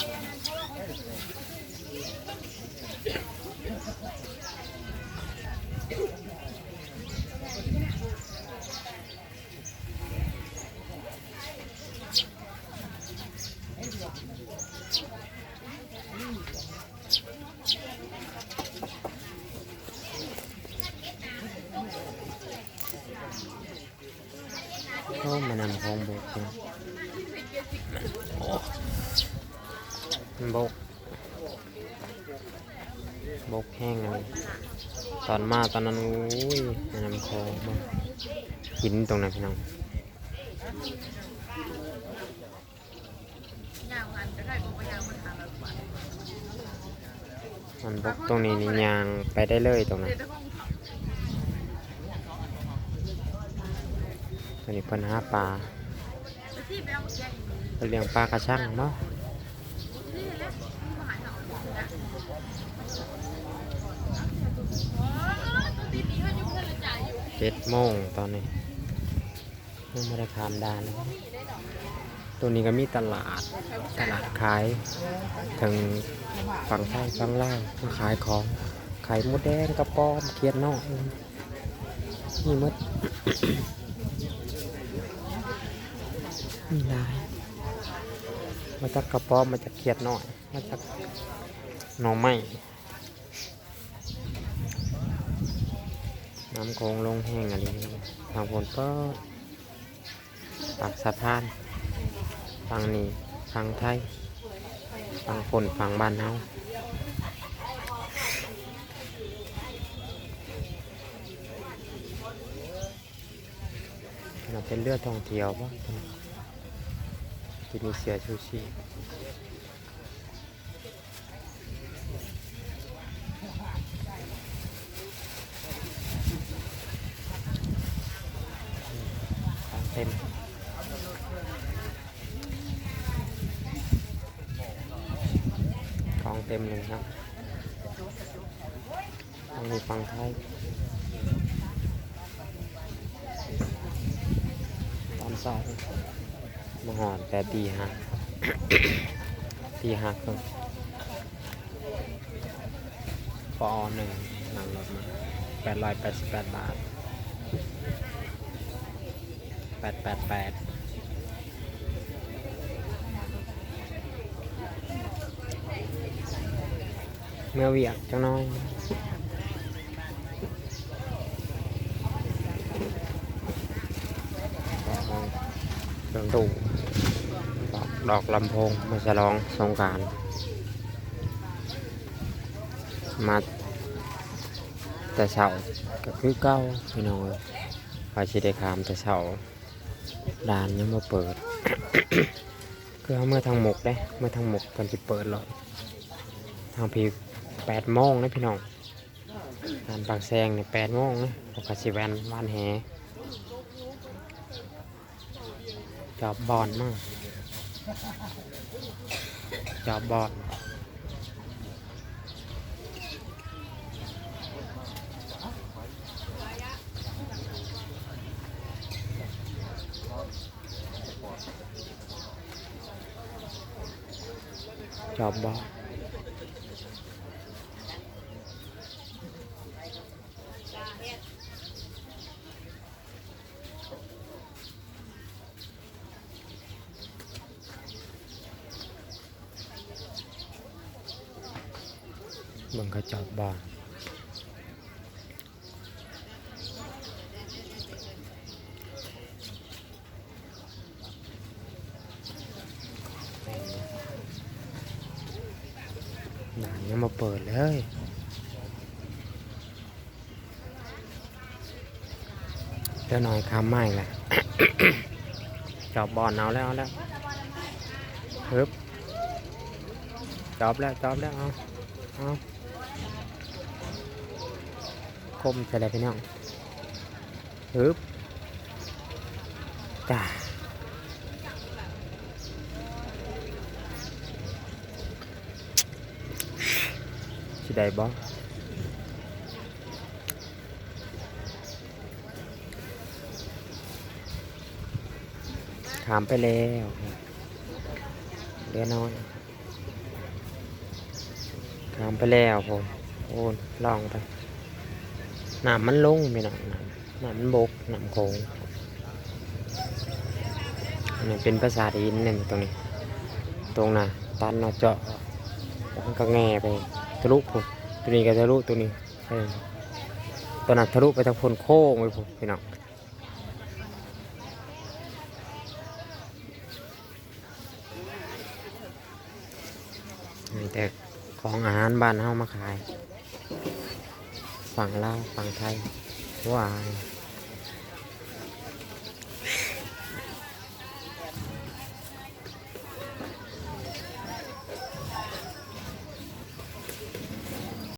Oh, my name is Homeboy. Oh. บก บกแห้งเลยตอนมาตอนนั้นอุ้ยนนำของมาหินตรงนั้นพี่น้องมันบกตรงนี้นี่ยางไปได้เลยตรงนั้นเดี๋ยวต้องเขาตัวนี้เพิ่นหาปลาไปที่ไปเอางเพิ่นเลี้ยงปลากระชังเนาะ เจ็ดโมงตอนนี้ยังไม่ได้ขามดานตัวนี้ก็มีตลาด ตลาดขายถึงฝั่งใต้ฝั่งล่างมาขายของ ขายมดแดงกระป้อมเขียดนอกนี่มดมีหลาย มาจากกระป้อมมาจากเขียดหน้อย มาจากหน่อไม้น้ำโคงลงแห้งอะไรนี่ทางฝนก็ปากสะพานฝั่งนี้ฝั่งไทยฝั่งฝนฝั่งบ้านเฮาเราเป็นเลือดท่องเที่ยวป่ะ ที่มีเสียชูชีพของเต็มของเต็มเลยครับต้องมีฟังไทยตอนเช้า มาหอนแต่ตีห้าตีห้าครึ่งปอหนึ่งนำรถมาแปดร้อยแปดสิบแปดบาทแปดแปดแปดเมื่อเวียกจังน้อยเครื่องดู ดอกลำโพงมาฉลองสงการมาแต่เช้าก็คือเก้าพี่น้องเอ้ยว่าสิได้ขามแต่เช้าด่านยังมาเปิด คือเมื่อทางหมกได้เมื่อทางหมกกันสิเปิดหรอกทางพีแปดโมงนะพี่น้องด่านปากแซงเนี่ยแปดโมงนะปกติแวนวานแหจอบบอนมาก จอบบ บบอมึงก็จอบบอด่านยังมาเปิดเลยเดี๋ยวหน่อยคำไม่ละจอบบอลเอาแล้วแล้วฮึบจอบแล้วจอบแล้วเอาเอา คมใส่อะไรพี่น้องฮึบจ้าสิได้บ่ขามไปแล้วเรือน้อยขามไปแล้วผมโอ้ลองไป น้ำมันลงไม่น้องน้ำมันบกน้ำโขงนี่เป็นภาษาอินเนี่ยตรงนี้ ตรงน่ะตันเราเจาะมันก็แง่ไปทะลุผมตัวนี้ก็ทะลุตัวนี้ตัวนั้นทะลุไปทางคนโค้งไปผมพี่น้องแต่ของอาหารบ้านเฮามาขาย ฝั่งลาวฝั่งไทยว้าย